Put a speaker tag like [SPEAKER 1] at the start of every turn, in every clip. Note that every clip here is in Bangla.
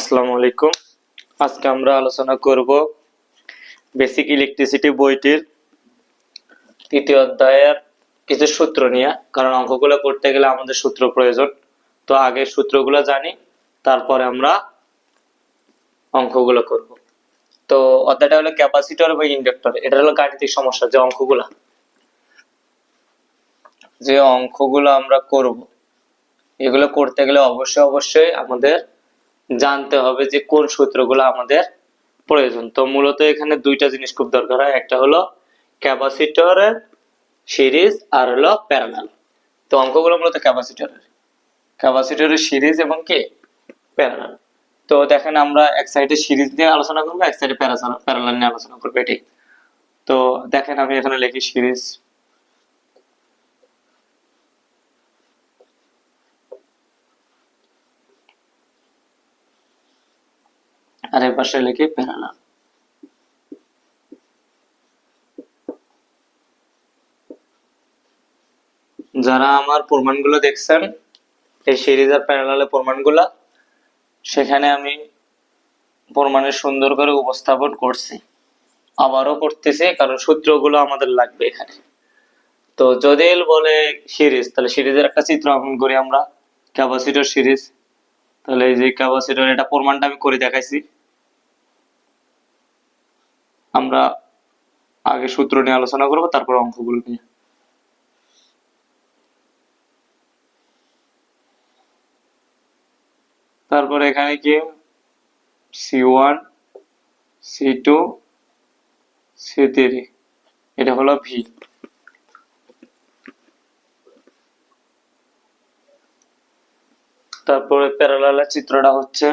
[SPEAKER 1] আসসালামু আলাইকুম। আজকে আমরা আলোচনা করব বেসিক ইলেকট্রিসিটি বইটির তৃতীয় অধ্যায়ের কিছু সূত্র নিয়ে, কারণ অঙ্কগুলো করতে গেলে আমাদের সূত্র প্রয়োজন। তো আগে সূত্রগুলো জানি, তারপরে আমরা অঙ্কগুলো করব। তো অধ্যায়টা হলো ক্যাপাসিটর বা ইন্ডাক্টর এটা হলো গাণিতিক সমস্যা যে অঙ্কগুলা। যে অঙ্কগুলো আমরা করব, এগুলো করতে গেলে অবশ্যই অবশ্যই আমাদের জানতে হবে যে কোন সূত্রগুলো আমাদের প্রয়োজন। তো মূলত এখানে দুইটা জিনিস খুব দরকার হয়। একটা হলো ক্যাপাসিটরের সিরিজ আর হলো প্যারালাল। তো অঙ্কগুলো মূলত ক্যাপাসিটরের। ক্যাপাসিটরের সিরিজ এবং কি? প্যারালাল। তো দেখেন আমরা এক সাইডে সিরিজ নিয়ে আলোচনা করব, এক সাইডে প্যারালাল নিয়ে আলোচনা করব এটি তো দেখেন আমি এখানে লিখি সিরিজ আর এর পাশে লিখি প্যারালাল যারা আমার প্রমাণগুলো দেখছেন, এই সিরিজ আর প্যারালালের প্রমাণগুলো, সেখানে আমি প্রমাণের সুন্দর করে উপস্থাপন করছি। আবারও করতেছি, কারণ সূত্রগুলো আমাদের লাগবে এখানে। তো যদি বলে সিরিজ, তাহলে সিরিজের একটা চিত্র অঙ্কন করি আমরা, ক্যাপাসিটর সিরিজ। তাহলে এই যে ক্যাপাসিটর এটা প্রমাণটা আমি করে দেখাইছি। আমরা আগে সূত্র নিয়ে আলোচনা করব, তারপর অঙ্কগুলো নিয়ে। তারপর এখানে কি C one C two C three এটা হলো ভি তারপরে প্যারালালের চিত্রটা হচ্ছে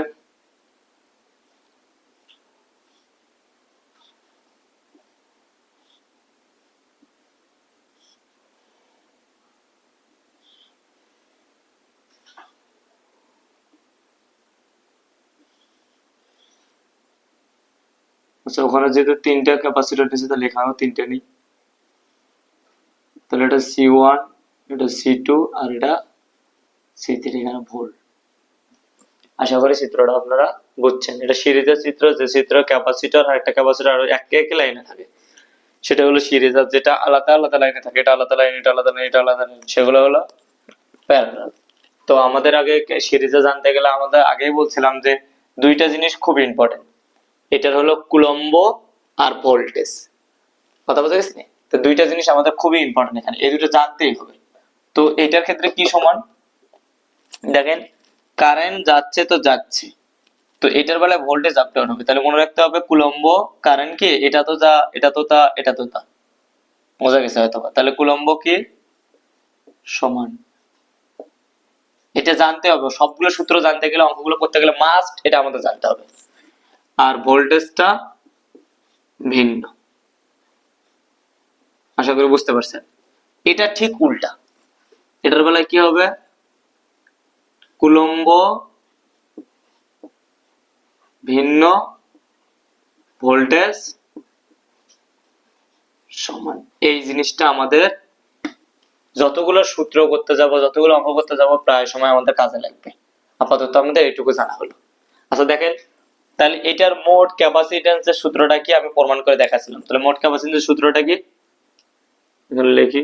[SPEAKER 1] আচ্ছা ওখানে যেহেতু তিনটা ক্যাপাসিটার নিয়েছে তাহলে এখানেও তিনটে নেই। তাহলে এটা সি ওয়ান এটা সি টু আর এটা সি থ্রি এখানে ভুল আশা করি চিত্রটা আপনারা বুঝছেন। এটা সিরিজের চিত্র, যে চিত্র ক্যাপাসিটর আর একটা ক্যাপাসিটর আর এক এক লাইনে থাকে। সেটা হলো সিরিজ আর যেটা আলাদা আলাদা লাইনে থাকে। এটা আলাদা লাইন এটা আলাদা লাইন এটা আলাদা লাইন সেগুলো হলো প্যারালাল তো আমাদের আগে সিরিজে জানতে গেলে আমাদের আগেই বলছিলাম যে দুইটা জিনিস খুব ইম্পর্টেন্ট এটার হলো কুলম্ব আর ভোল্টেজ। কথা বুঝে গেছে তো দুইটা জিনিস আমাদের খুবই ইম্পর্টেন্ট এখানে। এই দুটো জানতেই হবে। তো এটার ক্ষেত্রে কি সমান? দেখেন কারেন্ট যাচ্ছে তো যাচ্ছে। তো এটার বেলায় ভোল্টেজ আপ ডাউন হবে। তাহলে মনে রাখতে হবে কুলম্ব কারেন্ট কি? এটা তো যা, এটা তো তা, এটা তো তা। বোঝা গেছে হয়তো তাহলে কুলম্ব কি? সমান। এটা জানতে হবে। সবগুলো সূত্র জানতে গেলে, অঙ্কগুলো করতে গেলে মাস্ট এটা আমাদের জানতে হবে। আর ভোল্টেজটা ভিন্ন। আশা করি বুঝতে পারছেন। এটা ঠিক উল্টা। এটার বেলায় কি হবে? কুলম্ব ভিন্ন ভোল্টেজ সমান। এই জিনিসটা আমাদের যতগুলো সূত্র করতে যাব, যতগুলো অঙ্ক করতে যাব, প্রায় সময় আমাদের কাজে লাগবে। আপাতত আমাদের এইটুকু জানা হলো। আচ্ছা দেখেন তাহলে এটার মোট ক্যাপাসিটেন্সের সূত্রটা কি? আমি প্রমাণ করে দেখাছিলাম তাহলে মোট ক্যাপাসিটেন্সের সূত্রটা কি? এখানে লিখি।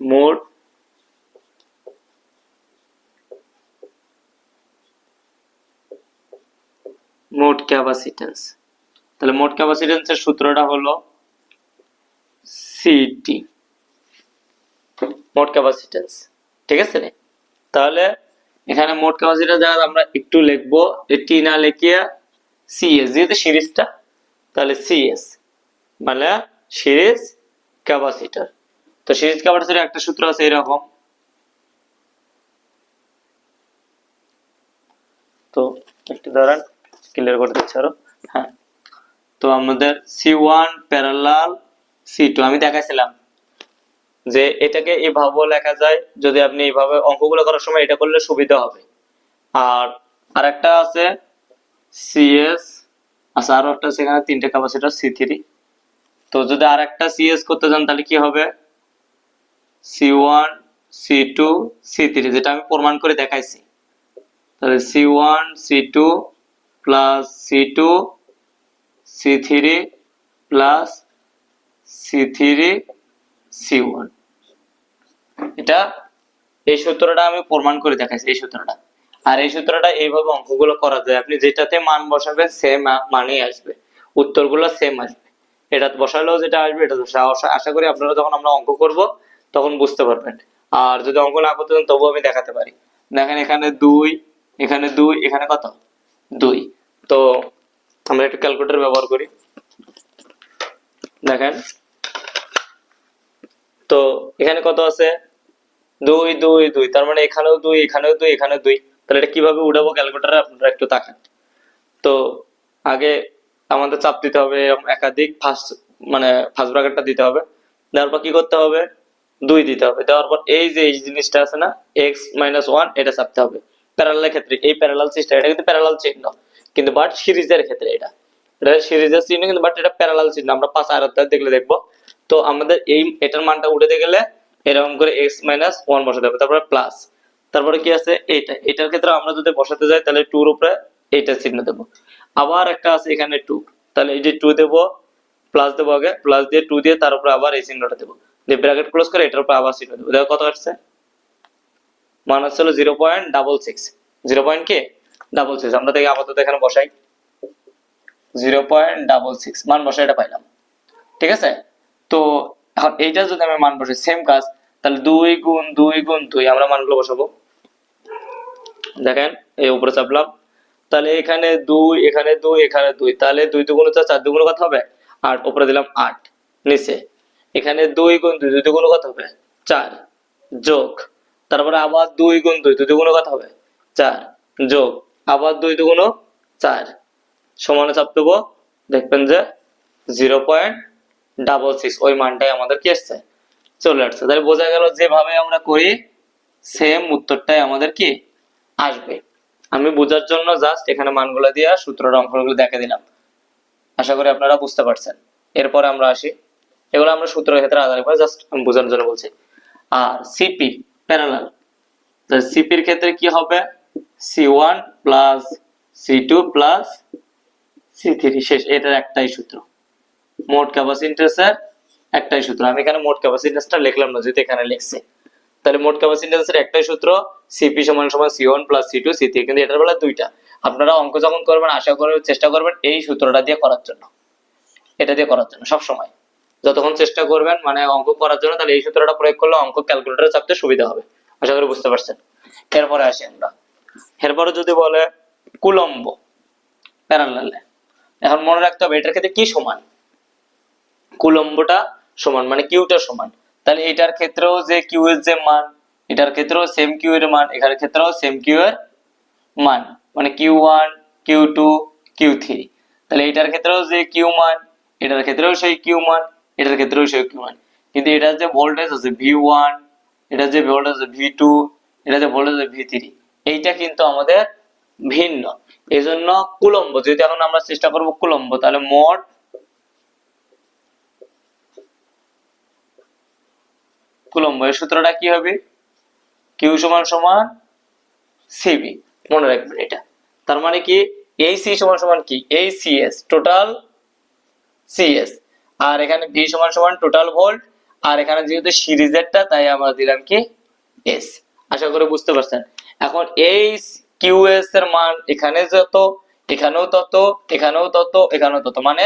[SPEAKER 1] মোট মোট ক্যাপাসিটেন্স তাহলে মোট ক্যাপাসিটেন্সের সূত্রটা হলো সিটি মোট ক্যাপাসিটেন্স ঠিক আছে তাহলে এখানে মোট ক্যাপাসিটেন্স জায়গা আমরা একটু লিখব টি না লিখিয়ে সিএস যেহেতু সিরিজটা, তাহলে সিএস মানে সিরিজ ক্যাপাসিটার তো সিরিজ ক্যাপাসিটর একটা সূত্র আছে এরকম। তো একটু দাঁড়ান ক্লিয়ার করে দিচ্ছি আরও। হ্যাঁ। তো আমাদের C one parallel C two আমি দেখাইছিলাম। যে এটাকে এভাবেও লেখা যায়, যদি আপনি এইভাবে অঙ্কগুলো করার সময় এটা করলে সুবিধা হবে। আর আরেকটা আছে সিএস আচ্ছা আরও একটা এখানে, তিনটে ক্যাপাসিটর সি থ্রি তো যদি আর একটা সিএস করতে যান তাহলে কি হবে? C one C two C three যেটা আমি প্রমাণ করে দেখাইছি। তাহলে C one C two plus C two C three plus C three C one এটা এই সূত্রটা আমি প্রমাণ করে দেখাইছি, এই সূত্রটা। আর এই সূত্রটা এইভাবে অঙ্কগুলো করা যায়। আপনি যেটাতে মান বসাবেন সেম মানেই আসবে। উত্তরগুলো সেম আসবে। এটা বসালেও যেটা আসবে, এটা আশা- করি আপনারা যখন আমরা অঙ্ক করব, তখন বুঝতে পারবেন। আর যদি অঙ্ক না করতে তবুও আমি দেখাতে পারি। দেখেন এখানে দুই এখানে দুই, এখানে কত? দুই। তো আমরা একটু ক্যালকুলেটর ব্যবহার করি। দেখেন। তো এখানে কত আছে? দুই দুই দুই। তার মানে এখানেও দুই এখানেও দুই এখানেও দুই। তাহলে এটা কীভাবে উঠাবো ক্যালকুলেটারে? আপনারা একটু তাকান। তো আগে আমাদের চাপ দিতে হবে একাধিক ফার্স্ট মানে ফার্স্ট ব্র্যাকেটটা দিতে হবে। দেওয়ার পর কি করতে হবে? দুই দিতে হবে। দেওয়ার পর এই যে এই জিনিসটা আছে না এক্স মাইনাস ওয়ান এটা চাপতে হবে। প্যারালালের ক্ষেত্রে, এই প্যারালাল সিস্টেম এটা কিন্তু প্যারালাল চিহ্ন। কিন্তু বাট সিরিজের ক্ষেত্রে এটা। এটা সিরিজের চিহ্ন, কিন্তু বাট এটা প্যারালাল চিহ্ন। আমরা পাঁচ আর দেখলে দেখব। তো আমাদের এই, এটার মানটা উঠে গেলে এরকম করে এক্স মাইনাস ওয়ান বসাতে হবে, তারপরে প্লাস তারপরে কি আছে? এইটা। এটার ক্ষেত্রে আমরা যদি বসাতে যাই, তাহলে টুর উপরে এইটা চিহ্ন দেবো। আবার একটা আছে এখানে টু তাহলে এই যে টু দেবো প্লাস দেবো আগে প্লাস দিয়ে টু দিয়ে তার উপরে আবার এই চিহ্নটা দেবো। দিয়ে ব্র্যাকেট ক্লোজ করে এটার উপরে আবার চিহ্ন দেবো। দেখো কত আসছে মান হচ্ছে হলো zero point double six zero point কি? ডাবল সিক্স আমরা দেখি আপাতত এখানে বসাই। জিরো পয়েন্ট ডাবল সিক্স মান বসাই এটা পাইলাম। ঠিক আছে? তো এখন এইটা যদি আমি মান বসাই সেম কাজ। তাহলে দুই গুণ দুই গুণ, দুই, আমরা মানগুলো বসাবো। দেখেন, এই উপরে চাপলাম। তাহলে এখানে দুই এখানে দুই এখানে দুই, তাহলে দুই দুগুণ চার চার দুগুণ কত হবে? আট, উপরে দিলাম আট, নিচে। এখানে দুই গুণ, দুই দুই দুগুণ কত হবে? চার, যোগ। তারপরে আবার দুই গুণ, দুই দুই দুগুণ কত হবে? চার, যোগ। আবার দুই দুগুণ চার। সমানে চাপ দেবো। দেখবেন যে জিরো পয়েন্ট ডাবল সিক্স, ওই মানটাই আমাদের কি আসছে চলে আসছে। তাহলে বোঝা গেল যেভাবে আমরা করি সেম উত্তরটাই আমাদের কি? আসবে। আমি বোঝার জন্য জাস্ট এখানে মানগুলো দিয়ে সূত্রটা অঙ্কগুলো দেখে দিলাম। আশা করি আপনারা বুঝতে পারছেন। এরপরে আমরা আসি। এগুলো আমরা সূত্রের ক্ষেত্রে আধার করে জাস্ট আমি বোঝানোর জন্য বলছি। আর সিপি প্যারালাল সিপির ক্ষেত্রে কি হবে? C one plus C two plus C three শেষ, এটার একটাই সূত্র। মোট ক্যাপাসিটেন্সের একটাই সূত্র। আমি এখানে মোট ক্যাপাসিটেন্সটা লিখলাম না, যেহেতু এখানে লিখছি। তাহলে মোট ক্যাপাসিটেন্সের একটাই সূত্র সিপি সমান সমান C one plus C two C three কিন্তু এটার বেলা দুইটা। আপনারা অঙ্ক যখন করবেন, আশা করে চেষ্টা করবেন এই সূত্রটা দিয়ে করার জন্য। এটা দিয়ে করার জন্য, সব সময়। যতক্ষণ চেষ্টা করবেন মানে অঙ্ক করার জন্য, তাহলে এই সূত্রটা প্রয়োগ করলে অঙ্ক ক্যালকুলেটরে চাপতে সুবিধা হবে। আশা করি বুঝতে পারছেন। এরপরে আসি আমরা। এরপরে যদি বলে কুলম্ব প্যারালালে এখন মনে রাখতে হবে, এটার ক্ষেত্রে কি সমান? কুলম্বটা সমান মানে কিউটা সমান। তাহলে এটার ক্ষেত্রেও যে কিউ এর যে মান, এটার ক্ষেত্রেও সেম কিউ এর মান এখানে ক্ষেত্রেও সেম কিউ এর মান মানে Q one Q two Q three তাহলে এটার ক্ষেত্রেও যে কিউ মান, এটার ক্ষেত্রেও সেই কিউ মান, এটার ক্ষেত্রেও সেই কিউ মান। কিন্তু এটার যে ভোল্টেজ আছে ভি ওয়ান এটার যে ভোল্টেজ আছে ভি টু এটা যে ভোল্টেজ আছে ভি থ্রি এইটা কিন্তু আমাদের ভিন্ন। এই জন্য কুলম্ব যদি এখন আমরা চেষ্টা করব কুলম্ব, তাহলে মোট কুলম্ব, এর সূত্রটা কি হবে? কিউ সমান সমান সিবি মনে রাখবেন এটা। তার মানে কি? এই সি সমান সমান কি? এই সিএস টোটাল সিএস আর এখানে ভি সমান সমান টোটাল ভোল্ট আর এখানে যেহেতু সিরিজেরটা তাই আমরা দিলাম কি? এস আশা করে বুঝতে পারছেন। এখন এই কিউএস এর মান এখানে যত, এখানেও তত এখানেও তত এখানেও তত। মানে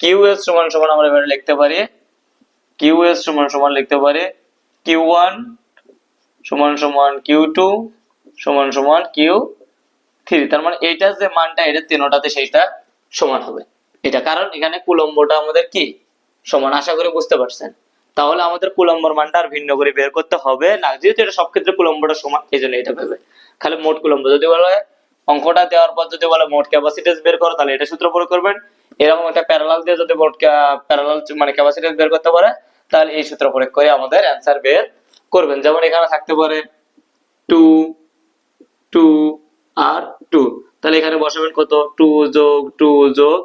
[SPEAKER 1] কিউএস সমান সমান আমরা এবারে লিখতে পারি। কিউএস সমান সমান লিখতে পারি। কিউ ওয়ান সমান সমান কিউ টু সমান সমান কিউ থ্রি তার মানে এইটার যে মানটা, এটা তিনোটাতে সেইটা সমান হবে। এটা কারণ এখানে কুলম্বটা আমাদের কি? সমান, আশা করে বুঝতে পারছেন। তাহলে আমাদের কুলম্বর মানটা আর ভিন্ন করে বের করতে হবে না, যেহেতু এটা সব ক্ষেত্রে কুলম্বটা সমান এই জন্য এটা ভেবে। খালি মোট কুলম্ব, যদি বলে অঙ্কটা দেওয়ার পর যদি বলে মোট ক্যাপাসিটেন্স বের করো, তাহলে এটা সূত্র প্রয়োগ করবেন। এরকম একটা প্যারালাল দিয়ে যদি মোট প্যারালাল মানে ক্যাপাসিটেন্স বের করতে পারে তাহলে এই সূত্র প্রয়োগ করে আমাদের অ্যান্সার বের করবেন। যেমন এখানে থাকতে পারে টু টু আর টু তাহলে এখানে বসাবেন কত? টু যোগ টু যোগ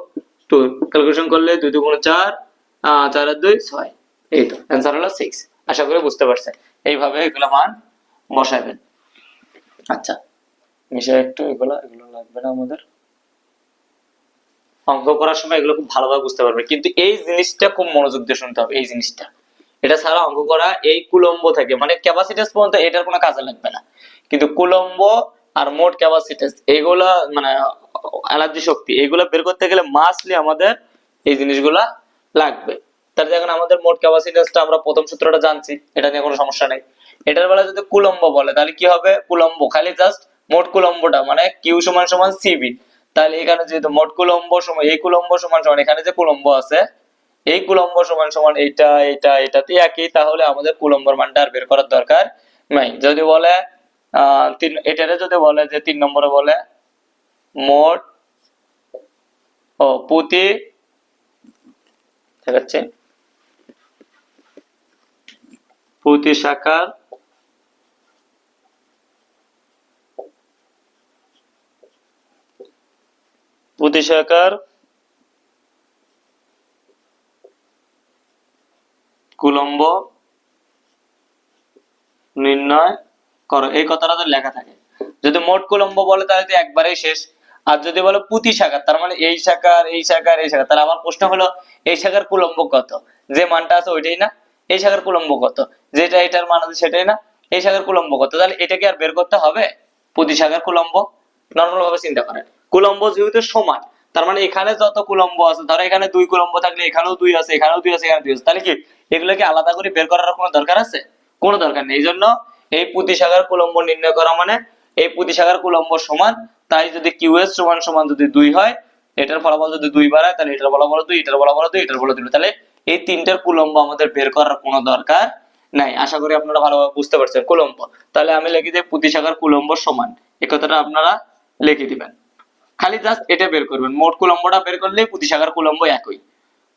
[SPEAKER 1] টু ক্যালকুলেশন করলে দুই দুগুণ চার চার আর দুই, ছয়। এই তো অ্যান্সার হলো সিক্স আশা করি বুঝতে পারছেন। এইভাবে এগুলো মান বসাবেন। আচ্ছা মিশাই একটু এগুলো এগুলো লাগবে না আমাদের। অঙ্ক করার সময় এগুলো খুব ভালোভাবে বুঝতে পারবে। কিন্তু এই জিনিসটা খুব মনোযোগ দিয়ে শুনতে হবে, এই জিনিসটা। এটা ছাড়া অঙ্ক করা এই কুলম্ব থেকে মানে ক্যাপাসিটাস পর্যন্ত এটার কোনো কাজে লাগবে না। কিন্তু কুলম্ব আর মোট ক্যাপাসিটাস এইগুলা মানে এনার্জি শক্তি, এগুলো বের করতে গেলে মাসলি আমাদের এই জিনিসগুলা লাগবে। তার দেখেন আমাদের মোট ক্যাপাসিটাসটা আমরা প্রথম সূত্রটা জানছি, এটা নিয়ে কোনো সমস্যা নেই। এটার বেলা যদি কুলম্ব বলে, তাহলে কি হবে? কুলম্ব, খালি জাস্ট মোট কুলম্বটা মানে কিউ সমান সমান সিবি তাহলে এখানে যেহেতু মোট কুলম্ব সমান, এই কুলম্ব সমান সমান, এখানে যে কুলম্ব আছে, এই কুলম্ব সমান সমান এইটা এটা, এটাতে একই, তাহলে আমাদের কুলম্বর মানটা আর বের করার দরকার নাই। যদি বলে তিন, এটারে যদি বলে যে তিন নম্বরে বলে, মোট, ও প্রতি দেখাচ্ছে। প্রতি শাখার প্রতি শাখার কুলম্ব নির্ণয় করো। এই কথাটা তো লেখা থাকে। যদি মোট কুলম্ব বলে, তাহলে তো একবারেই শেষ। আর যদি বলো পুঁতি শাখার, তার মানে এই শাখার এই শাখার এই শাখার, তাহলে আমার প্রশ্ন হলো, এই শাখার কুলম্ব কত? যে মানটা আছে ওইটাই না? এই শাখার কুলম্ব কত? যেটা এটার মান আছে সেটাই না? এই শাখার কুলম্ব কত? তাহলে এটাকে আর বের করতে হবে? প্রতি শাখার কুলম্ব? নর্মাল ভাবে চিন্তা করেন। কুলম্ব যেহেতু সমান, তার মানে এখানে যত কুলম্ব আছে, ধরো এখানে দুই কুলম্ব থাকলে এখানেও দুই আছে, এখানেও দুই আছে এখানে দুই আছে, তাহলে কি এগুলোকে আলাদা করে বের করার কোনো দরকার আছে? কোনো দরকার নেই। এই জন্য এই প্রতি শাখার কুলম্ব নির্ণয় করা মানে এই প্রতি শাখার কুলম্ব সমান, তাই যদি কিউএস সমান সমান যদি দুই হয়, এটার ফলাফল যদি দুই বাড়ায়, তাহলে এটার ফলাফল দুই, এটার ফলাফল দুই, এটার ফলাফল দুই, তাহলে এই তিনটার কুলম্ব আমাদের বের করার কোনো দরকার নাই। আশা করি আপনারা ভালোভাবে বুঝতে পারছেন। কুলম্ব, তাহলে আমি লিখি যে প্রতি শাখার কুলম্ব সমান, এই কথাটা আপনারা লিখে দিবেন। খালি জাস্ট এটা বের করবেন। মোট কুলম্বটা বের করলে প্রতি শাখার কুলম্ব একই।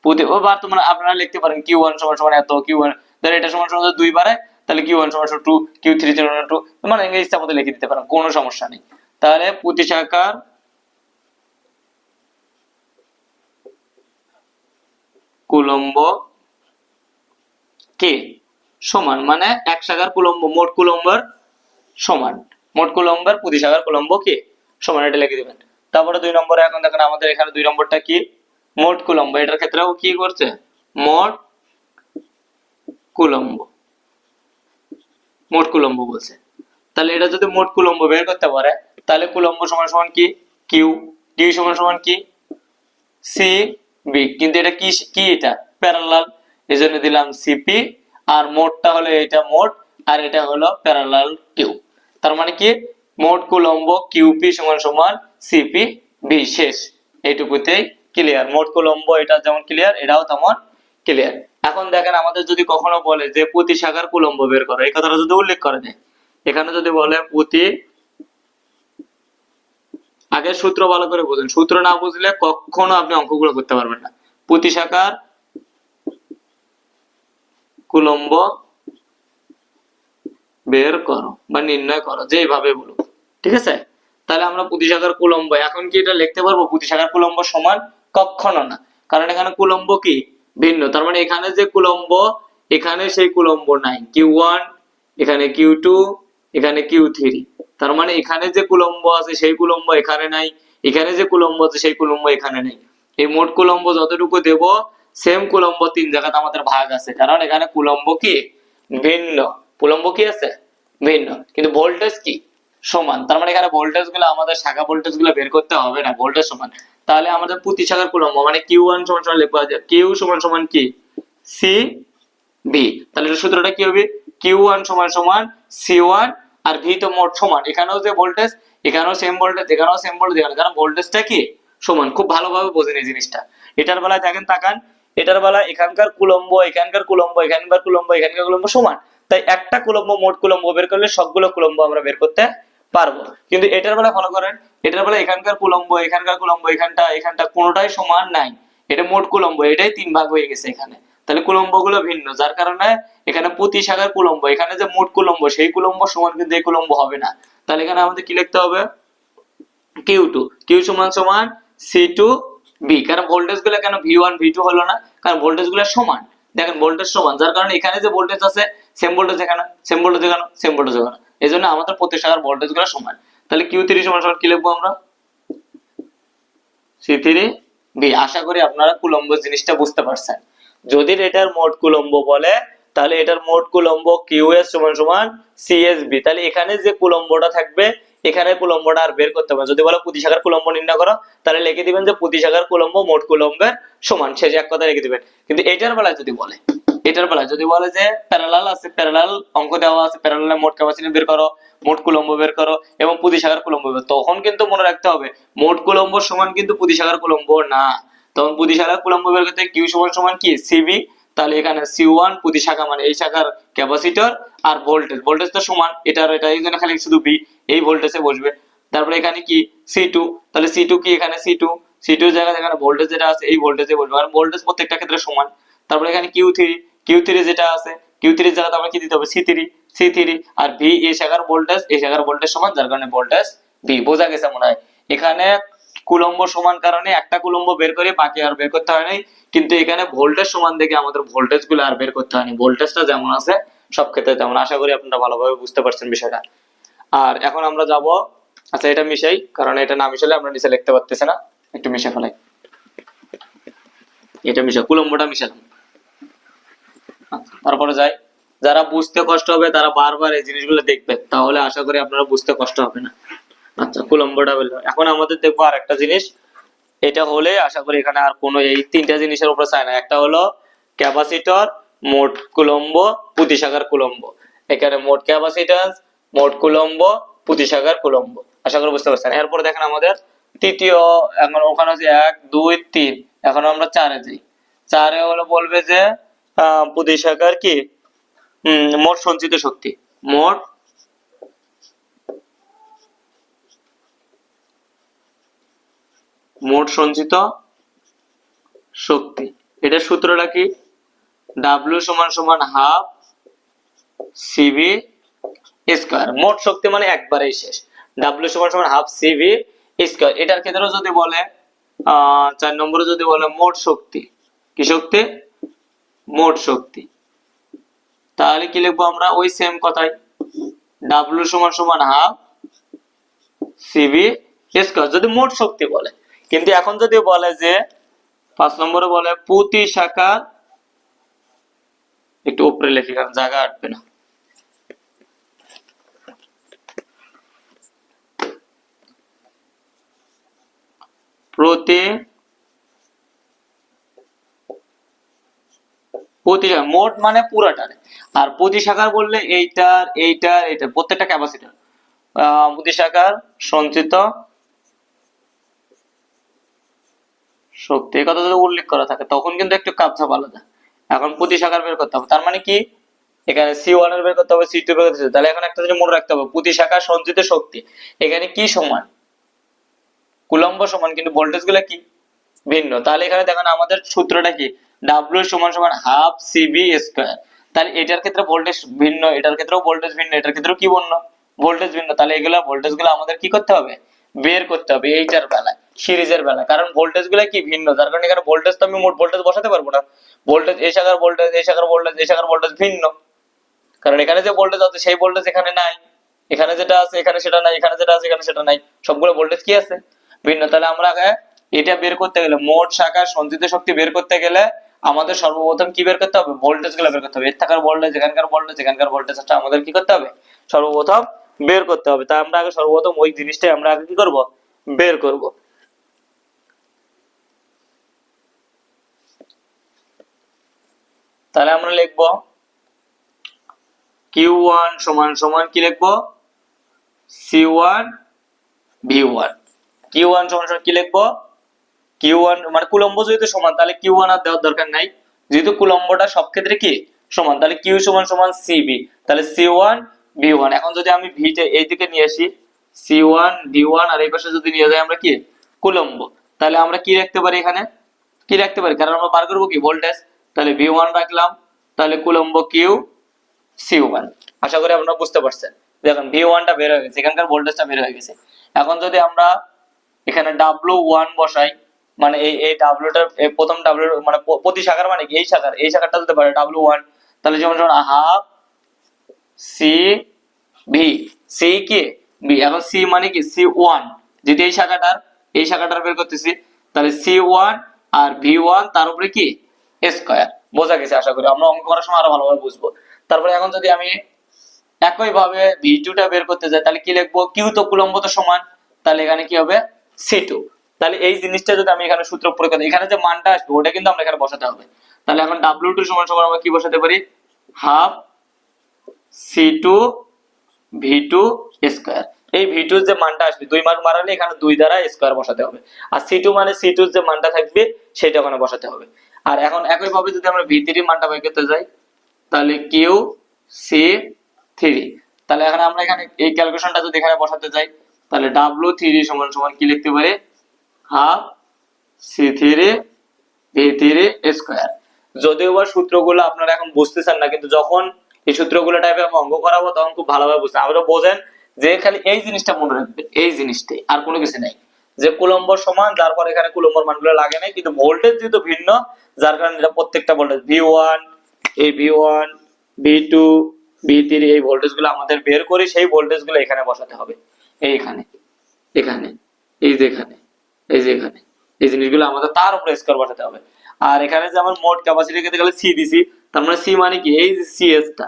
[SPEAKER 1] প্রতি বা তোমরা আপনারা লিখতে পারেন কিউ ওয়ান সমান সমান এত কিউ ওয়ান তাহলে এটা সমান সমান দুই বাড়ায় তাহলে কিউ ওয়ান সমান টু কিউ থ্রি সমান টু মানে ইচ্ছা মতো লিখে দিতে পারেন, কোনো সমস্যা নেই। তাহলে প্রতি শাখার কুলম্ব কে? সমান মানে এক শাখার কুলম্ব, মোট কুলম্বর সমান। মোট কুলম্বর প্রতি শাখার কুলম্ব কে? সমান এটা লিখে দিবেন। তারপরে দুই নম্বরে এখন দেখেন আমাদের এখানে দুই নম্বরটা কি? মোট কুলম্ব। এটার ক্ষেত্রেও কি করছে? মোট কুলম্ব। মোট কুলম্ব বলছে। তাহলে এটা যদি মোট কুলম্ব বের করতে পারে, তাহলে কুলম্ব সমান সমান কি? কিউ কিউ সমান সমান কি? সি বি কিন্তু এটা কি কি এটা? প্যারালাল এই জন্য দিলাম সিপি আর মোটটা হলো এটা মোট, আর এটা হলো প্যারালাল কিউ তার মানে কি? মোট কুলম্ব কিউপি সমান সমান সিপি বি শেষ। এইটুকুতেই ক্লিয়ার মোট কুলম্ব এটা যেমন ক্লিয়ার এটাও তেমন ক্লিয়ার এখন দেখেন আমাদের যদি কখনো বলে যে প্রতি শাখার কুলম্ব বের করো, এই কথাটা যদি উল্লেখ করে দেয় এখানে যদি বলে প্রতি আগে সূত্র ভালো করে বুঝুন। সূত্র না বুঝলে কখনো আপনি অঙ্কগুলো করতে পারবেন না। প্রতি শাখার কুলম্ব বের করো বা নির্ণয় করো যেভাবে বলুক। ঠিক আছে? তাহলে আমরা প্রতি শাখার কুলম্ব, এখন কি এটা লিখতে পারব? প্রতি শাখার কুলম্ব সমান কখনো না। কারণ এখানে কুলম্ব কি? ভিন্ন। তার মানে এখানে যে কুলম্ব, এখানে সেই কুলম্ব নাই। কিউ ওয়ান এখানে কিউ টু এখানে কিউ থ্রি তার মানে এখানে যে কুলম্ব আছে সেই কুলম্ব এখানে নাই, এখানে যে কুলম্ব আছে সেই কুলম্ব এখানে নেই। এই মোট কুলম্ব যতটুকু দেব সেম কুলম্ব তিন জায়গাতে আমাদের ভাগ আছে। কারণ এখানে কুলম্ব কি? ভিন্ন। কুলম্ব কি আছে? ভিন্ন। কিন্তু ভোল্টেজ কি? সমান। তার মানে এখানে ভোল্টেজগুলো, আমাদের শাখা ভোল্টেজগুলো বের করতে হবে না ভোল্টেজ সমান। তাহলে আমাদের প্রতি শাখার কুলম্ব মানে কিউ ওয়ান সমান সমান লিখব কিউ সমান সমান কি? সি ভি তাহলে সূত্রটা কি হবে? কিউ ওয়ান সমান সমান সি ওয়ান আর ভি তো মোট সমান। এখানেও যে ভোল্টেজ এখানেও সেম ভোল্টেজ এখানেও সেম ভোল্টেজ এখানে কারণ ভোল্টেজটা কি? সমান। খুব ভালোভাবে বোঝেন এই জিনিসটা। এটার বেলায় দেখেন তাকান, এটার বেলা এখানকার কুলম্ব এখানকার কুলম্ব এখানকার কুলম্ব এখানকার কুলম্ব সমান। তাই একটা কুলম্ব, মোট কুলম্ব বের করলে সবগুলো কুলম্ব আমরা বের করতে পারব। কিন্তু এটার বেলা ফলো করেন, এটার বেলা এখানকার কুলম্ব এখানকার কুলম্ব, এখানটা এখানটা কোনোটাই সমান নাই। এটা মোট কুলম্ব, এটাই তিন ভাগ হয়ে গেছে এখানে। তাহলে কুলম্বগুলো ভিন্ন, যার কারণে এখানে প্রতি শাখার কুলম্ব, এখানে যে মোট কুলম্ব, সেই কুলম্ব সমান কিন্তু এই কুলম্ব হবে না। তাহলে এখানে আমাদের কি লিখতে হবে? কিউ টু কিউ সমান সমান সি টু বি কারণ ভোল্টেজগুলো কেন ভি ওয়ান ভি টু হলো না? কারণ ভোল্টেজগুলো সমান। দেখেন ভোল্টেজ সমান, যার কারণে এখানে যে ভোল্টেজ আছে সেম ভোল্টেজ এখানে সেম ভোল্টেজ এখানে সেম ভোল্টেজ এখানে। এই জন্য আমাদের প্রতি শাখার ভোল্টেজগুলো সমান। তাহলে কিউ থ্রি সমান সমান কি লিখব আমরা? সি থ্রি বি আশা করি আপনারা কুলম্ব জিনিসটা বুঝতে পারছেন। যদি এটার মোট কুলম্ব বলে, তাহলে এটার মোট কুলম্ব কিউ এস সমান সমান সিএস বি তাহলে এখানে যে কুলম্বটা থাকবে এখানে কুলম্বটা আর বের করতে হবে যদি বলো প্রতি শাখার কুলম্ব নির্ণয় করো, তাহলে লিখে দিবেন যে প্রতি শাখার কুলম্ব মোট কুলম্বের সমান। শেষে এক কথা লিখে দিবেন। কিন্তু এটার বেলায় যদি বলে, এটার বেলায় যদি বলে যে প্যারালাল আছে প্যারালাল অঙ্ক দেওয়া আছে প্যারালাল মোট ক্যাপাসিটি বের করো, মোট কুলম্ব বের করো এবং প্রতি শাখার কুলম্ব বের তখন কিন্তু মনে রাখতে হবে, মোট কুলম্ব সমান কিন্তু প্রতি শাখার কুলম্ব না। তখন প্রতি শাখার কুলম্ব বের করতে কিউ সমান সমান কি? সিবি তাহলে এখানে সি ওয়ান প্রতি শাখা মানে এই শাখার ক্যাপাসিটর আর ভোল্টেজ। ভোল্টেজ তো সমান, এটার, এটা এই জন্য খালি শুধু বি এই ভোল্টেজে বসবে। তারপরে এখানে কি? সি টু তাহলে সি টু কি এখানে? সি টু সি টু জায়গায় এখানে ভোল্টেজ যেটা আছে, এই ভোল্টেজে বসবে। আর ভোল্টেজ প্রত্যেকটা ক্ষেত্রে সমান। তারপরে এখানে কিউ থ্রি কিউ থ্রি যেটা আছে কিউ থ্রি জায়গাতে আমরা কি দিতে হবে? সি থ্রি সি থ্রি আর ভি এই শাখার ভোল্টেজ, এই শাখার ভোল্টেজ সমান, যার কারণে ভোল্টেজ ভি বোঝা গেছে মনে হয়? এখানে কুলম্ব সমান কারণে একটা কুলম্ব বের করে বাকি আর বের করতে হয় নাই। কিন্তু এখানে ভোল্টেজ সমান দেখে আমাদের ভোল্টেজগুলো আর বের করতে হয়নি। ভোল্টেজটা যেমন আছে সব ক্ষেত্রে তেমন। আশা করি আপনারা ভালোভাবে বুঝতে পারছেন বিষয়টা। আর এখন আমরা যাব আচ্ছা এটা মিশাই কারণ এটা না মিশালে আমরা নিচে লিখতে পারতেছি না। একটু মিশে ফেলাই। এটা মিশা কুলম্বটা মিশালাম আচ্ছা, তারপরে যাই। যারা বুঝতে কষ্ট হবে তারা বারবার এই জিনিসগুলো দেখবে তাহলে আশা করি আপনারা বুঝতে কষ্ট হবে না। আচ্ছা কুলম্বটা বললাম এখন আমাদের দেখব আর একটা জিনিস। এটা হলে আশা করি এখানে আর কোনো এই তিনটা জিনিসের উপরে চায় না একটা হলো ক্যাপাসিটর মোট কুলম্ব প্রতি শাখার কুলম্ব। এখানে মোট ক্যাপাসিট্যান্স মোট কুলম্ব প্রতি শাখার কুলম্ব। আশা করি বুঝতে পারছেন? এরপরে দেখেন আমাদের তৃতীয় এখন ওখানে হচ্ছে এক দুই তিন। এখন আমরা চারে যাই চারে হলো বলবে যে আহ, প্রতি শাখার কি মোট সঞ্চিত শক্তি। মোট মোট সঞ্চিত শক্তি। এটার সূত্রটা কি? ডাব্লিউ সমান সমান হাফ সিভি স্কয়ার মোট শক্তি মানে একবারেই শেষ। ডাব্লিউ সমান সমান হাফ সিভি স্কয়ার এটার ক্ষেত্রে যদি বলে চার নম্বরে যদি বলে মোট শক্তি, কি শক্তি? মোট শক্তি। তাহলে কি লিখব আমরা? ওই সেম কথাই। ডাব্লিউ সমান সমান হাফ সিভি স্কয়ার যদি মোট শক্তি বলে কিন্তু এখন যদি বলে যে, পাঁচ নম্বরে বলে প্রতি শাখা, একটু উপরে লিখি কারণ জায়গা আটবে না। প্রতি প্রতি মোট মানে পুরাটারে। আর প্রতি শাখার বললে এইটার এইটার এইটার, প্রত্যেকটা ক্যাপাসিটার প্রতি শাখার সঞ্চিত শক্তি এই কথা যদি উল্লেখ করা থাকে, তখন কিন্তু একটু কাপছাপ আলাদা। এখন প্রতি শাখার বের করতে হবে। তার মানে কি? এখানে সি ওয়ানের বের করতে হবে সি টু বের করতে হবে। তাহলে এখন একটা জিনিস মনে রাখতে হবে প্রতি শাখার সঞ্চিত শক্তি। এখানে কি সমান? কুলম্ব সমান, কিন্তু ভোল্টেজগুলো কি? ভিন্ন। তাহলে এখানে দেখেন আমাদের সূত্রটা কি? ডাব্লিউ সমান সমান হাফ সিবি স্কয়ার তাহলে এটার ক্ষেত্রে ভোল্টেজ ভিন্ন, এটার ক্ষেত্রেও ভোল্টেজ ভিন্ন, এটার ক্ষেত্রেও কি ভিন্ন? ভোল্টেজ ভিন্ন। তাহলে এগুলা ভোল্টেজগুলো আমাদের কি করতে হবে? বের করতে হবে এইটার বেলায়। সিরিজের বেলা। কারণ ভোল্টেজগুলো কি ভিন্ন? যার কারণে এখানে ভোল্টেজ তো আমি মোট ভোল্টেজ বসাতে পারব না। ভোল্টেজ এই শাখার ভোল্টেজ এই শাখার ভোল্টেজ এই শাখার ভোল্টেজ ভিন্ন। কারণ এখানে যে ভোল্টেজ আছে, সেই ভোল্টেজ এখানে নাই। এখানে যেটা আছে, এখানে সেটা নাই, এখানে যেটা আছে, এখানে সেটা নাই। সবগুলো ভোল্টেজ কি আছে? ভিন্ন। তাহলে আমরা এটা বের করতে গেলে, মোট শাখার সঞ্চিত শক্তি বের করতে গেলে আমাদের সর্বপ্রথম কি বের করতে হবে? ভোল্টেজগুলো বের করতে হবে। এর থাকার ভোল্টেজ এখানকার ভোল্টেজ এখানকার ভোল্টেজটা আমাদের কি করতে হবে? সর্বপ্রথম বের করতে হবে। তাই আমরা আগে সর্বপ্রথম ওই জিনিসটাই আমরা আগে কি করব? বের করব। তাহলে আমরা লিখব কিউ ওয়ান সমান সমান কি লিখব? C one V one Q one সমান সমান কি লিখব? কিউ ওয়ান মানে কুলম্ব যেহেতু সমান, তাহলে কিউ ওয়ান আর দেওয়ার দরকার নাই। যেহেতু কুলম্বটা সব ক্ষেত্রে কি? সমান। তাহলে কিউ সমান সমান সিবি তাহলে সি ওয়ান ভি ওয়ান এখন যদি আমি ভিটা এই দিকে নিয়ে আসি সি ওয়ান ভি ওয়ান আর এই পাশে যদি নিয়ে যাই আমরা কি? কুলম্ব। তাহলে আমরা কি রাখতে পারি এখানে? কি রাখতে পারি? কারণ আমরা বার করব কি? ভোল্টেজ তাহলে ভি ওয়ান রাখলাম, তাহলে কুলম্ব কিউ সি ওয়ান আশা করি আপনারা বুঝতে পারছেন। দেখুন ভি ওয়ানটা বের হয়ে গেছে, এখানকার ভোল্টেজটা বের হয়ে গেছে। এখন যদি আমরা এখানে ডাব্লিউ ওয়ান বসাই মানে এই এই ডাব্লিউটা প্রথম ডাব্লিউ মানে প্রতি শাখার মানে এই শাখার, এই শাখারটা যদি পারে ডাব্লিউ ওয়ান তাহলে যেমন যেমন হাফ সি ভি সি কে বি এখন সি মানে কি? সি ওয়ান যদি এই শাখাটার এই শাখাটার বের করতেছি, তাহলে সি ওয়ান আর ভি ওয়ান তার উপরে কি? স্কোয়ার বোঝা গেছে, আশা করি। আমরা অঙ্ক করার সময় আরও ভালোভাবে বুঝব। তারপরে এখন যদি আমি একই ভাবে ভি টা বের করতে যাই, তাহলে কি লিখব? কিউ তো কুলম্ব তো সমান। তাহলে এখানে কি হবে? সি টু তাহলে এই জিনিসটা যদি আমি এখানে সূত্র প্রয়োগ করি, এখানে যে মানটা আসবে, ওটা কিন্তু আমরা এখানে বসাতে হবে। তাহলে এখন ডাব্লিউ টু সমান সমান আমরা কি বসাতে পারি? Half C two V two square এই ভি টু যে মানটা আসবে, দুই মান মারালে এখানে দুই দ্বারা স্কোয়ার বসাতে হবে। আর সি টু মানে সি টু যে মানটা থাকবে, সেটা ওখানে বসাতে হবে। আর এখন একই ভাবে যদি আমরা ভি থ্রি মানটা বের করতে যাই, তাহলে কিউ সি থ্রি তাহলে এখানে আমরা এখানে এই ক্যালকুলেশনটা যদি এখানে বসাতে যাই, তাহলে ডাব্লিউ থ্রি সমান সমান কি লিখতে পারি? Half C three V three square যদিও বা সূত্রগুলো আপনারা এখন বুঝতেছেন না, কিন্তু যখন এই সূত্রগুলো টাইপে আমি অঙ্ক করাবো, তখন খুব ভালোভাবে বুঝতে আমরা বোঝেন যে খালি এই জিনিসটা মনে রাখবে এই জিনিসটাই, আর কোনো কিছু নাই। যে কুলম্বর সমান, যার পর এখানে কুলম্বর মানগুলো লাগে নাই, কিন্তু ভোল্টেজ যেহেতু ভিন্ন, যার কারণে এটা প্রত্যেকটা ভোল্টেজ ভি ওয়ান এই V one V two V three এই ভোল্টেজগুলো আমাদের বের করি সেই ভোল্টেজগুলো এখানে বসাতে হবে। এইখানে, এখানে, এই যে এখানে, এই যে এখানে, এই জিনিসগুলো আমাদের তার উপরে স্কোয়ার বসাতে হবে। আর এখানে যে মোট ক্যাপাসিটি ক্ষেত্রে গেলে সি দিছি তার মানে সি মানে কি? এই যে সিএস টা,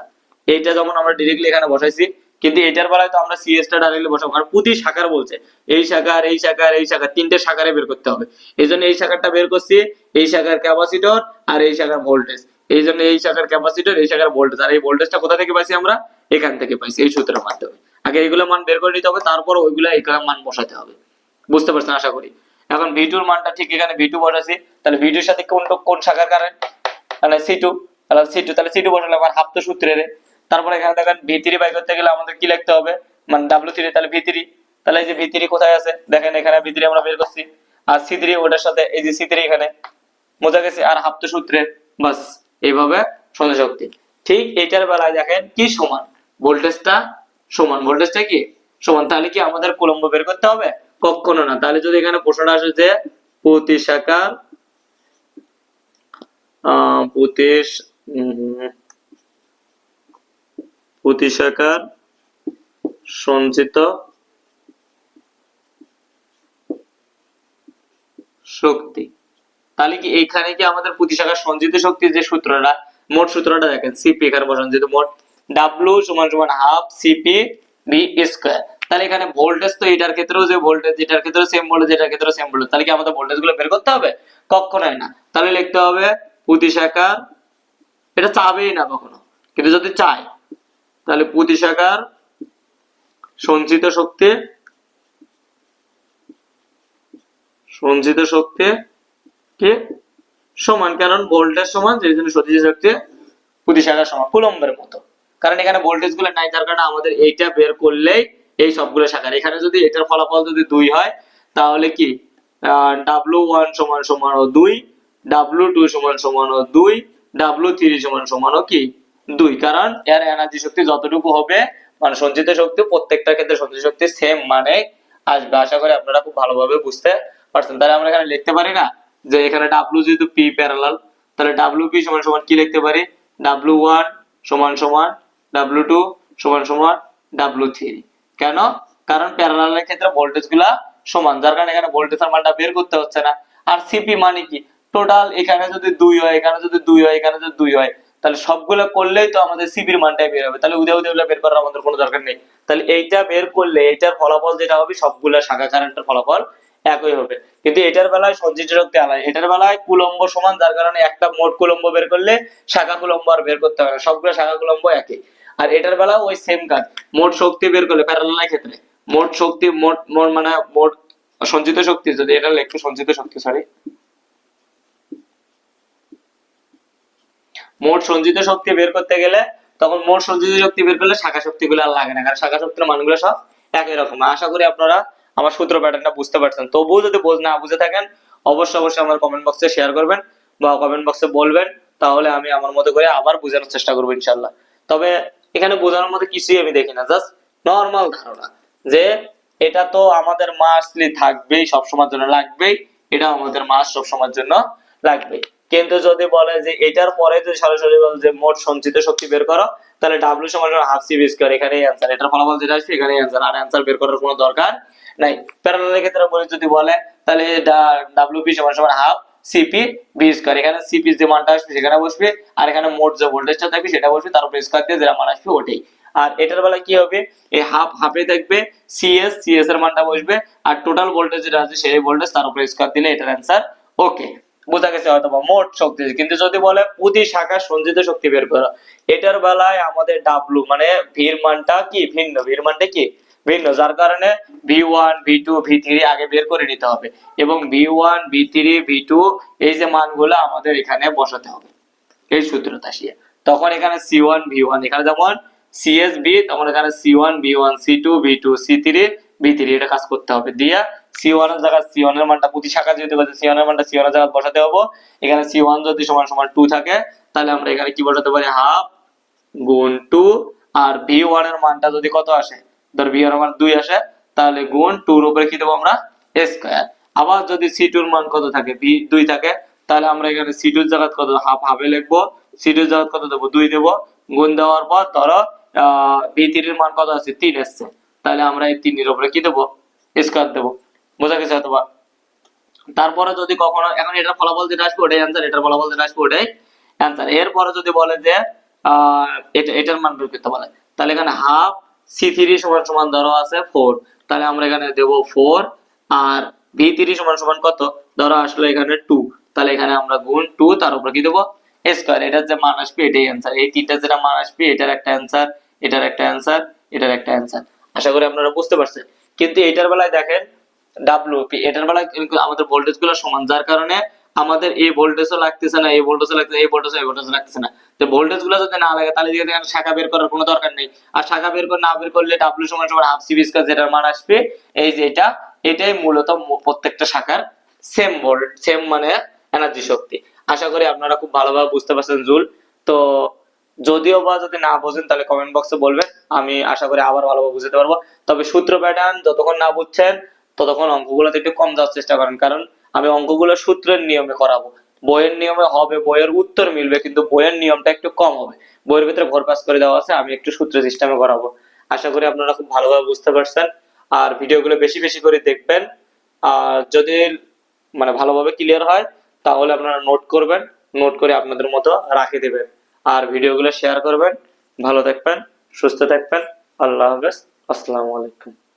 [SPEAKER 1] এইটা যখন আমরা ডিরেক্টলি এখানে বসাইছি কিন্তু এটার বেলায় তো আমরা সিএস টা ডাইরেক্টলি বসাবো। কারণ প্রতি শাখার বলছে, এই শাখার এই শাখার, এই শাখা তিনটে শাখারে বের করতে হবে। এই জন্য এই শাখাটা বের করছি, এই শাখার ক্যাপাসিটর আর এই শাখার ভোল্টেজ। এই জন্য এই শাখার ক্যাপাসিটর, এই শাখার ভোল্টেজ। আর এই ভোল্টেজটা কোথা থেকে পাইছি আমরা? এখান থেকে পাইছি, এই সূত্রের মাধ্যমে। আগে এগুলো মান বের করে নিতে হবে, তারপর ওইগুলো এখানে মান বসাতে হবে। বুঝতে পারছেন আশা করি? এখন ভি টুর মানটা ঠিক এখানে ভি টু বসাছি তাহলে ভি টুর সাথে কোন কোন শাখার কারেন্ট তাহলে সি টু তাহলে সি টু তাহলে সি টু বসালে আমার হাফ তো সূত্রের। তারপরে এখানে দেখেন ভি থ্রি বাই করতে গেলে আমাদের কি লিখতে হবে? মানে ডাব্লিউ থ্রি তাহলে ভি থ্রি তাহলে এই যে ভি থ্রি কোথায় আছে? দেখেন এখানে ভি থ্রি আমরা বের করছি। আর সি থ্রি ওটার সাথে এই যে সি থ্রি এখানে। বোঝা গেছে? আর হাফ তো সূত্রের। বাস এইভাবে সঞ্চয় শক্তি ঠিক এইটার বেলায় দেখেন কি সমান? ভোল্টেজটা সমান। ভোল্টেজটা কি? সমান। তাহলে কি আমাদের কুলম্ব বের করতে হবে? কখনো না। তাহলে যদি এখানে প্রশ্নটা আসে যে প্রতি আহ, প্রতি শ- উম, প্রতি শাখার সঞ্চিত শক্তি। তাহলে কি এইখানে কি আমাদের প্রতি শাখার সঞ্চিত শক্তির যে সূত্রটা মোট সূত্রটা দেখেন সিপি এখানে বসান যেহেতু মোট ডাব্লিউ সমান সমান হাফ সিপি বি স্কোয়ার তাহলে এখানে ভোল্টেজ তো এটার ক্ষেত্রেও যে ভোল্টেজ এটার ক্ষেত্রে সেম ভোল্টেজ এটার ক্ষেত্রেও সেম ভোল্টেজ তাহলে কি আমাদের ভোল্টেজগুলো বের করতে হবে? কখনোই না। তাহলে লিখতে হবে প্রতি শাখার এটা চাবেই না কখনো। কিন্তু যদি চাই তাহলে প্রতি শাখার সঞ্চিত শক্তি সঞ্চিত শক্তি কি সমান? কারণ ভোল্টেজ সমান, যে জন্য সঞ্চিত শক্তি প্রতি শাখার সমান, কুলম্বের মতো। কারণ এখানে ভোল্টেজগুলো নাই তার কারণে আমাদের এইটা বের করলেই এই সবগুলো শাখার। এখানে যদি এটার ফলাফল যদি দুই হয়, তাহলে কি? ডাব্লু ওয়ান সমান সমান ও দুই ডাব্লু টু সমান সমান ও দুই ডাব্লু থ্রি সমান সমান ও কি? দুই, কারণ এর এনার্জি শক্তি যতটুকু হবে মানে সঞ্চিত শক্তি প্রত্যেকটা ক্ষেত্রে সঞ্চিত শক্তি সেম মানে আসবে। আশা করি আপনারা খুব ভালোভাবে বুঝতে পারছেন। তাহলে আমরা এখানে লিখতে পারি না যে এখানে ডাব্লু যেহেতু পি প্যারালাল তাহলে ডাব্লু পি সমান সমান কি লিখতে পারি? ডাব্লু ওয়ান সমান সমান ডাব্লু টু সমান সমান ডাব্লু থ্রি কেন? কারণ প্যারালালের ক্ষেত্রে ভোল্টেজগুলা সমান, যার কারণে এখানে ভোল্টেজের মানটা বের করতে হচ্ছে না। আর সিপি মানে কি? টোটাল এখানে যদি দুই হয়, এখানে যদি দুই হয়, এখানে যদি দুই হয় তাহলে সবগুলো করলেই তো আমাদের সিপির মানটাই বের হবে। তাহলে উদয় উদয় বের করার আমাদের কোনো দরকার নেই। তাহলে এইটা বের করলে, এইটার ফলাফল যেটা হবে, সবগুলো শাখা কারেন্টের ফলাফল একই হবে। কিন্তু এটার বেলায় সঞ্চিত শক্তি আলাদা এটার বেলায় কুলম্ব সমান, যার কারণে একটা মোট কুলম্ব বের করলে শাখা কুলম্ব আর বের করতে হবে না। সবগুলো শাখা কুলম্ব একই। আর এটার বেলা ওই সেম কাজ। মোট শক্তি বের করলে প্যারালালের ক্ষেত্রে, মোট শক্তি, মোট মোট মানে মোট সঞ্চিত শক্তি, যদি এটা একটু সঞ্চিত শক্তি সরি মোট সঞ্চিত শক্তি বের করতে গেলে তখন মোট সঞ্চিত শক্তি বের করলে শাখা শক্তিগুলো আর লাগে না, কারণ শাখা শক্তির মানগুলো সব একই রকম। আশা করি আপনারা আমার সূত্র প্যাটার্নটা বুঝতে পারছেন। তবুও যদি না বুঝে থাকেন, অবশ্যই অবশ্যই আমার কমেন্ট বক্সে শেয়ার করবেন বা কমেন্ট বক্সে বলবেন, তাহলে আমি আমার মতো করে আবার বোঝানোর চেষ্টা করব ইনশাল্লাহ তবে এখানে বোঝানোর মতো কিছুই আমি দেখি না জাস্ট নর্মাল ধারণা যে এটা তো আমাদের মাসলি থাকবেই, সবসময়ের জন্য লাগবেই, এটা আমাদের মাস সবসময়ের জন্য লাগবে কিন্তু যদি বলে যে এটার পরে যদি সরাসরি বলে যে মোট সঞ্চিত শক্তি বের করো, তাহলে ডাব্লিউ সমান হাফ সি স্কোয়ার এখানে অ্যান্সার এটার ফলাফল যেটা আসবে এখানে অ্যান্সার আর অ্যান্সার বের করার কোনো দরকার নাই। প্যারালালের ক্ষেত্রে বলে, যদি বলে, তাহলে ডাব্লিউ পি সমান সমান হাফ সিপি বি স্কোয়ার এখানে সিপি যে মানটা আসবে, সেখানে বসবে। আর এখানে মোট যে ভোল্টেজটা থাকবে, সেটা বসবে। তার উপরে স্কোয়ার দিয়ে যেটা মান আসবে, ওটাই। আর এটার বেলা কি হবে? এই হাফ হাফে থাকবে সিএস সিএস এর মানটা বসবে। আর টোটাল ভোল্টেজ যেটা আছে, সেই ভোল্টেজ তার উপরে স্কোয়ার দিলে এটার অ্যান্সার ওকে বোঝা গেছে হয়তো বা মোট শক্তি কিন্তু যদি বলে প্রতি শাখা সঞ্চিত শক্তি বের করা, এটার বেলায় আমাদের ডাব্লু মানে ভির মানটা কি? ভিন্ন। ভির মানটা কি? ভিন্ন। যার কারণে V one V two V three আগে বের করে নিতে হবে। এবং V one V three V two এই যে মানগুলো আমাদের এখানে বসাতে হবে। এই সূত্রটা আসিয়া। তখন এখানে সি ওয়ান ভি ওয়ান এখানে যেমন সিএস বি তখন এখানে C one V one C two V two C three V three এটা কাজ করতে হবে। দিয়া সি ওয়ানের জায়গায় সি ওয়ানের মানটা প্রতি শাখা যেহেতু বলছে সি ওয়ানের মানটা সি ওয়ানের জায়গায় বসাতে হবে, এখানে সি ওয়ান যদি সমান সমান টু থাকে, তাহলে আমরা এখানে কি বসাতে পারি? হাফ গুণ টু আর ভি ওয়ানের মানটা যদি কত আসে? ধর ভি ওয়ান মান দুই আসে, তাহলে গুণ টুর উপরে কি দেবো আমরা? স্কোয়ার আবার যদি সি টুর মান কত থাকে? ভি দুই থাকে, তাহলে আমরা এখানে সি টুর জায়গা কত? হাফ হাফে লিখব। সি টুর জায়গা কত দেবো? দুই দেবো। গুণ দেওয়ার পর ধরো ভি থ্রির মান কত আছে? তিন এসছে। তাহলে আমরা এই তিনের উপরে কি দেবো? স্কোয়ার দেবো। বোঝা গেছে অথবা তারপরে যদি কখনো এখন এটার ফলাফল যেটা আসবে, ওটাই অ্যান্সার এটার ফলাফল যেটা আসবে, ওটাই অ্যান্সার এরপরে যদি বলে যে এটা এটার মান বের করতে বলে, তাহলে এখানে হাফ সি থ্রি সমান সমান ধরো আছে ফোর তাহলে আমরা এখানে দেবো ফোর আর ভি থ্রি সমান সমান কত? ধরো আসলে এখানে টু তাহলে এখানে আমরা গুণ টু তার উপর কি দেবো? স্কোয়ার এটার যে মান আসবে, এটাই অ্যান্সার এই তিনটা যেটা মান আসবে, এটার একটা অ্যান্সার এটার একটা অ্যান্সার এটার একটা অ্যান্সার আশা করি আপনারা বুঝতে পারছেন। কিন্তু এটার বেলায় দেখেন ডাব্লিউ এটার কিন্তু আমাদের ভোল্টেজগুলো সমান, যার কারণে আমাদের এই ভোল্টেজও লাগতেছে না, এই ভোল্টেজও লাগতেছে এই ভোল্টেজ এই ভোল্টেজ লাগতেছে না। তো ভোল্টেজগুলো যদি না লাগে, তাহলে এখানে শাখা বের করার কোনো দরকার নেই। আর শাখা বের করে না বের করলে ডাব্লিউ সমান সমান হাফ সিবি স্কয়ার যেটার মান আসবে, এই যে এটা, এটাই মূলত প্রত্যেকটা শাখার সেম ভোল্ট সেম মানে এনার্জি শক্তি। আশা করি আপনারা খুব ভালোভাবে বুঝতে পারছেন, জুল। তো যদিও বা যদি না বোঝেন, তাহলে কমেন্ট বক্সে বলবেন। আমি আশা করি আবার ভালোভাবে বুঝতে পারব। তবে সূত্র প্যাটার্ন যতক্ষণ না বুঝছেন ততক্ষণ অঙ্কগুলোতে একটু কম যাওয়ার চেষ্টা করেন। কারণ আমি অঙ্কগুলো সূত্রের নিয়মে করাবো। বইয়ের নিয়মে হবে, বইয়ের উত্তর মিলবে, কিন্তু বইয়ের নিয়মটা একটু কম হবে। বইয়ের ভিতরে ভর পাস করে দেওয়া আছে, আমি একটু সূত্র সিস্টেমে করাবো। আশা করি আপনারা খুব ভালোভাবে বুঝতে পারছেন। আর ভিডিওগুলো বেশি বেশি করে দেখবেন। আর যদি মানে ভালোভাবে ক্লিয়ার হয়, তাহলে আপনারা নোট করবেন। নোট করে আপনাদের মতো রাখে দেবেন। আর ভিডিওগুলো শেয়ার করবেন। ভালো থাকবেন, সুস্থ থাকবেন। আল্লাহ হাফেজ। আসসালামু আলাইকুম।